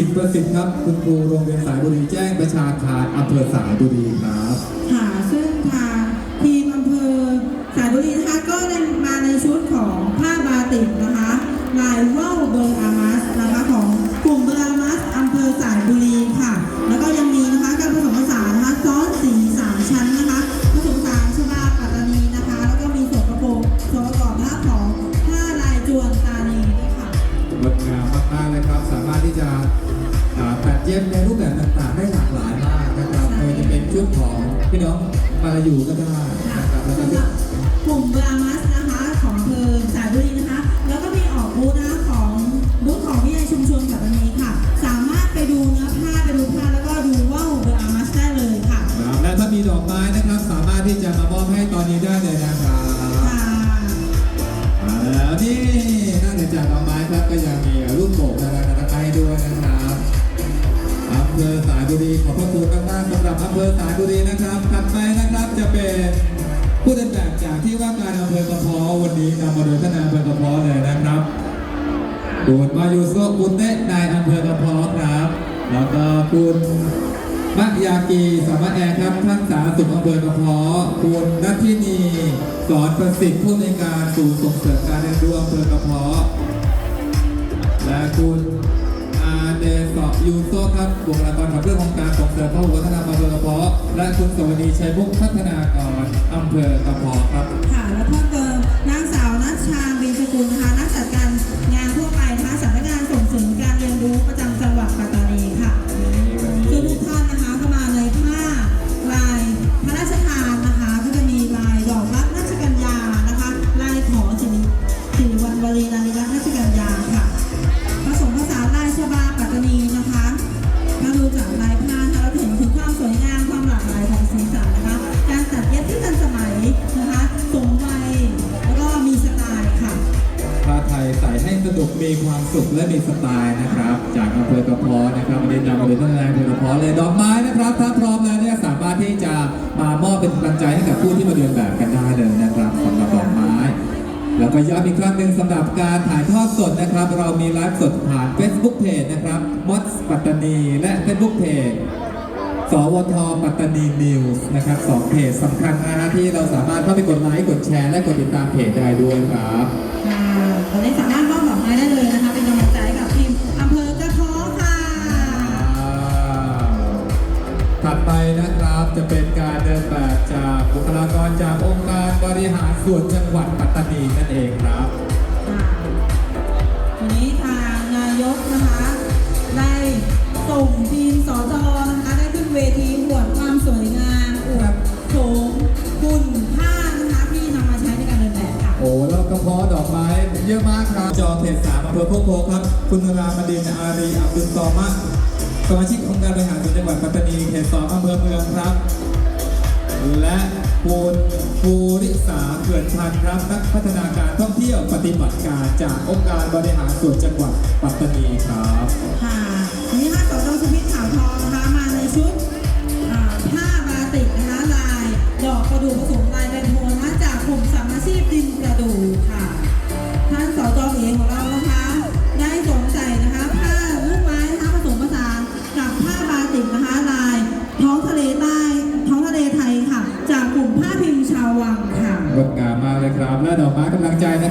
สิทธิ์ประสิทธิ์ครับ คุณครูโรงเรียนสายบุรีแจ้งประชาคารอำเภอสายบุรีครับ ค่ะ ซึ่งทางทีมอำเภอสายบุรีนะคะก็ได้มาในชุดของผ้าบาติกนะคะลายว่าวเบอร์อามัสนะคะของกลุ่มเบอร์อามัสอำเภอสายบุรีค่ะ แล้วก็ยังมีนะคะการผสมผสานนะคะซ้อนสีสามชั้นนะคะผสมผสานชบาปัตตานีนะคะ แล้วก็มีส่วนประกอบส่วนประกอบนะคะของผ้าลายจวนตานีด้วยค่ะงดงามมากๆเลยครับ สามารถที่จะอ่าตัดเย็บในรูปแบบต่างๆได้หลากหลายมากนะครับไม่ว่าจะเป็นชุดของพี่น้องมาลายูก็ได้นะครับแล้วก็ กับอำเภอสายบุรีนะครับถัดไปนะครับจะเป็นผู้เดินแบบจากที่ว่าการอำเภอกระเพาะวันนี้นำมาโดยท่านนายอำเภอกระเพาะเลยนะครับคุณมายุโซกุเตะนายอำเภอกระเพาะครับ แล้วก็คุณมักยากีสามารถแอร์ครับท่านสาธารณสุขอำเภอกระเพาะคุณนัททินีสอนประสิทธิ์ผู้ในการศูนย์ส่งเสริมการเรียนรู้อำเภอกระเพาะและคุณ อาเดสอยูโซครับบุคลากรขับเรื่องโครงการส่งเสริมพหุวัฒนธรรมอำเภอกระเพาะและคุณสวัสดีชัยมุกพัฒนากรอำเภอกระเพาะครับ ค่ะ และเพิ่มเติมนางสาวนัชชาบินสกุลนะคะนักจัดการงาน มีความสุขและมีสไตล์นะครับ จากอำเภอกระเพาะนะครับวันนี้นำมาโดยท่านนายอำเภอกระเพาะเลยดอกไม้นะครับถ้าพร้อมแล้วเนี่ยสามารถที่จะมามอบเป็นกำลังใจให้กับผู้ที่มาเดินแบบกันได้เลยนะครับสำหรับดอกไม้ แล้วก็ย้ำอีกครั้งหนึ่งสำหรับการถ่ายทอดสดนะครับ เรามีไลฟ์สดผ่าน Facebook Page นะครับมอสปัตตานี และ Facebook Page สวทปัตตานีนิวส์นะครับสองเพจสำคัญนะฮะที่เราสามารถเข้าไปกดไลค์กดแชร์และกดติดตามเพจได้ด้วยครับ จะเป็นการเดินแบบจากบุคลากรจากองค์การบริหารส่วนจังหวัดปัตตานีนั่นเองครับค่ะวันนี้ทางนายกนะคะ ได้ส่งทีมสจนะคะได้ขึ้นเวทีอวดความสวยงามอวดโฉมหุ่นผ้านะคะที่นำมาใช้ในการเดินแบบค่ะโอ้แล้วกระเพาะดอกไม้เยอะมากครับจอเขตสามอำเภอโคกโพครับ คุณรามดินอารีอับดุลตอมะ สมาชิกองค์การบริหารส่วนจังหวัดปัตตานีเขตสองอำเภอเมืองครับ และคุณภูริษาเกิดชันครับนักพัฒนาการท่องเที่ยวปฏิบัติการจากองค์การบริหารส่วนจังหวัดปัตตานี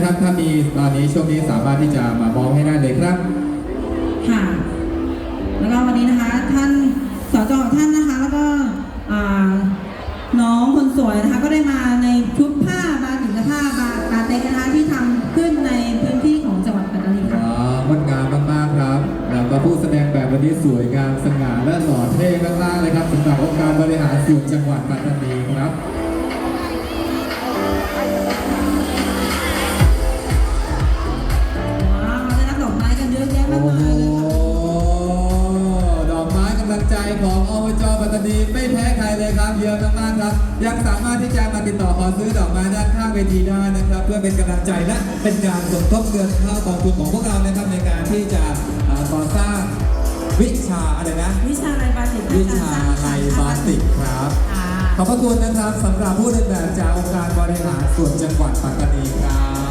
นะครับ ถ้ามีตอนนี้ช่วงนี้สามารถที่จะมามองให้ได้เลยครับ ค่ะ แล้วก็วันนี้นะคะ ท่านสจท่านนะคะ แล้วก็อ่าน้องคนสวยนะคะ ก็ได้มาในชุดผ้าบาติกและผ้าบาบาเต็กนะคะที่ทำขึ้นในพื้นที่ของจังหวัดปัตตานีค่ะอ๋องดงามมากๆครับแล้วก็ผู้แสดงแบบวันนี้สวยงามสง่าและหล่อเท่มากๆเลยครับสำหรับองค์การบริหารส่วนจังหวัดปัตตานีครับ ใครเลยครับเยอะมากๆครับ ยังสามารถที่จะมาติดต่อขอซื้อดอกไม้ด้านข้างเวทีได้นะครับ เพื่อเป็นกำลังใจและเป็นการสมทบเงินเข้ากองทุนของพวกเรานะครับในการที่จะอ่าก่อสร้างวิชาอะไรนะ วิชาลายบาติกวิชาไทยบาติกครับค่ะขอบพระคุณนะครับสำหรับผู้เดินแบบจากองค์การบริหารส่วนจังหวัดปัตตานีครับ